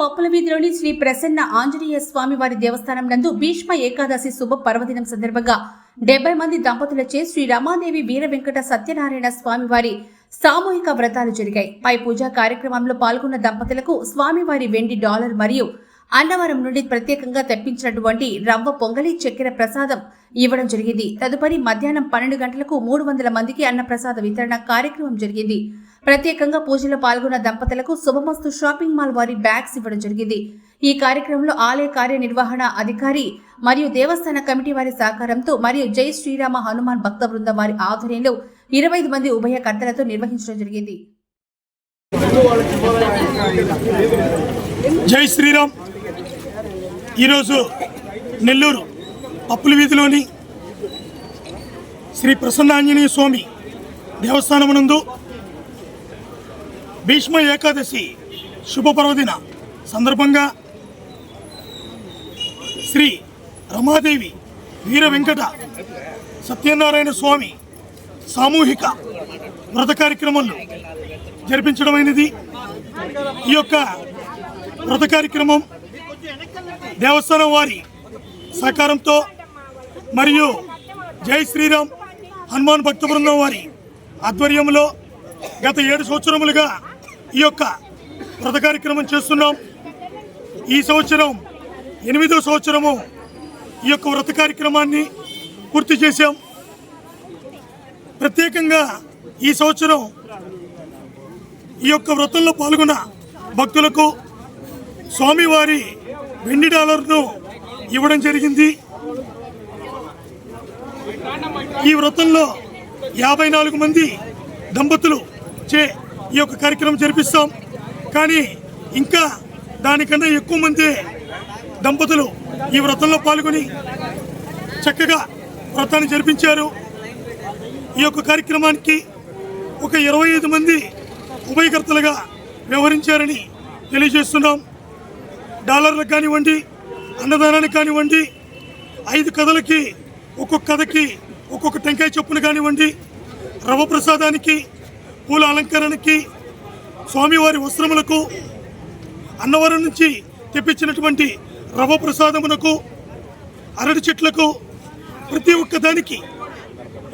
పప్పుల వీధిలోని శ్రీ ప్రసన్న ఆంజనేయ స్వామి వారి దేవస్థానం నందు భీష్మ ఏకాదశి శుభ పర్వదినం సందర్భంగా డెబ్బై మంది దంపతులచే శ్రీ రమాదేవి వీర వెంకట సత్యనారాయణ స్వామి వారి సామూహిక వ్రతాలు జరిగాయి. పై పూజా కార్యక్రమంలో పాల్గొన్న దంపతులకు స్వామివారి వెండి డాలర్ మరియు అన్నవరం నుండి ప్రత్యేకంగా తెప్పించినటువంటి రవ్వ పొంగలి చక్కెర ప్రసాదం ఇవ్వడం జరిగింది. తదుపరి మధ్యాహ్నం పన్నెండు గంటలకు మూడు వందల మందికి అన్న ప్రసాద వితరణ కార్యక్రమం జరిగింది. ప్రత్యేకంగా పూజలో పాల్గొన్న దంపతులకు శుభమస్తు షాపింగ్ మాల్ వారి బ్యాగ్స్ ఇవ్వడం జరిగింది. ఈ కార్యక్రమంలో ఆలయ కార్యనిర్వహణ అధికారి మరియు దేవస్థాన కమిటీ వారి సహకారంతో మరియు జై శ్రీరామ హనుమాన్ భక్త బృందం వారి ఆధ్వర్యంలో ఇరవై ఐదు మంది ఉభయకర్తలతో నిర్వహించడం జరిగింది. జై శ్రీరామ్. ఈరోజు నెల్లూరు అప్పుల వీధిలోని శ్రీ ప్రసన్నాంజనేయ స్వామి దేవస్థానమునందు భీష్మ ఏకాదశి శుభ పర్వదిన సందర్భంగా శ్రీ రమాదేవి వీర వెంకట సత్యనారాయణ స్వామి సామూహిక వ్రత కార్యక్రమంలో జరిపించడమైనది. ఈ యొక్క వ్రత కార్యక్రమం దేవస్థానం వారి సహకారంతో మరియు జై శ్రీరామ్ హనుమాన్ భక్త బృందం వారి ఆధ్వర్యంలో గత ఏడు సంవత్సరములుగా ఈ యొక్క వ్రత కార్యక్రమం చేస్తున్నాం. ఈ సంవత్సరం ఎనిమిదో సంవత్సరము ఈ యొక్క వ్రత కార్యక్రమాన్ని పూర్తి చేశాం. ప్రత్యేకంగా ఈ సంవత్సరం ఈ యొక్క వ్రతంలో పాల్గొన్న భక్తులకు స్వామివారి వెండి డాలర్ను ఇవ్వడం జరిగింది. ఈ వ్రతంలో యాభై నాలుగు మంది దంపతులు చే ఈ యొక్క కార్యక్రమం జరిపిస్తాం. కానీ ఇంకా దానికన్నా ఎక్కువ మంది దంపతులు ఈ వ్రతంలో పాల్గొని చక్కగా వ్రతాన్ని జరిపించారు. ఈ యొక్క కార్యక్రమానికి ఒక ఇరవై ఐదు మంది ఉభయకర్తలుగా వ్యవహరించారని తెలియజేస్తున్నాం. డాలర్లకు కానివ్వండి అన్నదానానికి కానివ్వండి ఐదు కథలకి ఒక్కొక్క కథకి ఒక్కొక్క టెంకాయ చొప్పున కానివ్వండి రవ ప్రసాదానికి పూల అలంకరణకి స్వామివారి వస్త్రములకు అన్నవరం నుంచి తెప్పించినటువంటి రవ ప్రసాదమునకు అరటి చెట్లకు ప్రతి ఒక్క దానికి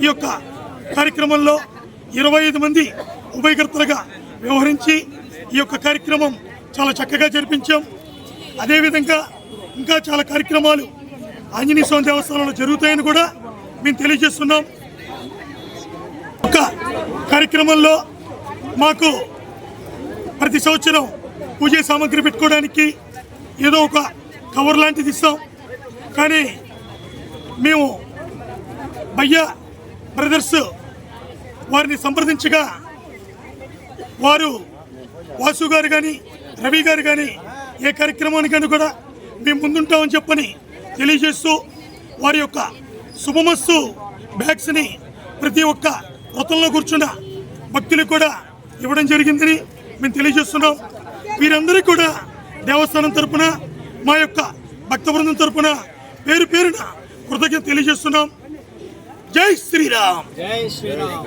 ఈ యొక్క కార్యక్రమంలో ఇరవై ఐదు మంది ఉభయకర్తలుగా వ్యవహరించి ఈ యొక్క కార్యక్రమం చాలా చక్కగా జరిపించాం. అదేవిధంగా ఇంకా చాలా కార్యక్రమాలు ఆంజనేయ స్వామి దేవస్థానంలో జరుగుతాయని కూడా మేము తెలియజేస్తున్నాం. ఒక కార్యక్రమంలో మాకు ప్రతి సంవత్సరం పూజ సామాగ్రి పెట్టుకోవడానికి ఏదో ఒక కవర్ లాంటిది ఇస్తాం. కానీ మేము భయ్య బ్రదర్స్ వారిని సంప్రదించగా వారు వాసు గారు కానీ రవి గారు కానీ ఏ కార్యక్రమానికైనా కూడా మేము ముందుంటామని చెప్పని తెలియజేస్తూ వారి యొక్క శుభమస్సు బ్యాగ్స్ని ప్రతి ఒక్క వ్రతంలో కూర్చున్న భక్తులకు కూడా ఇవ్వడం జరిగిందని మేము తెలియజేస్తున్నాం. వీరందరికీ కూడా దేవస్థానం తరపున మా యొక్క భక్త బృందం తరపున పేరు పేరున కృతజ్ఞత తెలియజేస్తున్నాం. జై శ్రీరామ్! జై శ్రీరామ్!